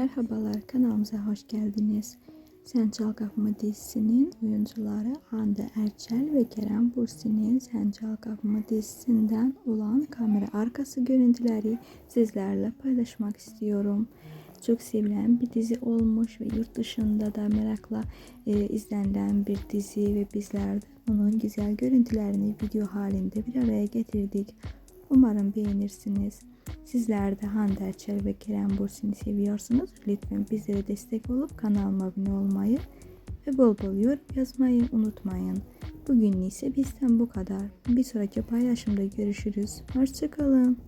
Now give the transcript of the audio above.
Merhabalar kanalımıza hoş geldiniz. Sen Çal Kapımı dizisinin oyuncuları Hande Erçel ve Kerem Bursi'nin Sen Çal Kapımı dizisinden olan kamera arkası görüntüleri sizlerle paylaşmak istiyorum. Çok sevilen bir dizi olmuş ve yurt dışında da merakla e, izlenilen bir dizi ve bizler de onun güzel görüntülerini video halinde bir araya getirdik. Umarım beğenirsiniz. Sizler de Hande Erçel ve Kerem Bursin'i seviyorsunuz. Lütfen bizlere destek olup kanalıma abone olmayı ve bol bol yorum yazmayı unutmayın. Bugün ise bizden bu kadar. Bir sonraki paylaşımda görüşürüz. Hoşçakalın.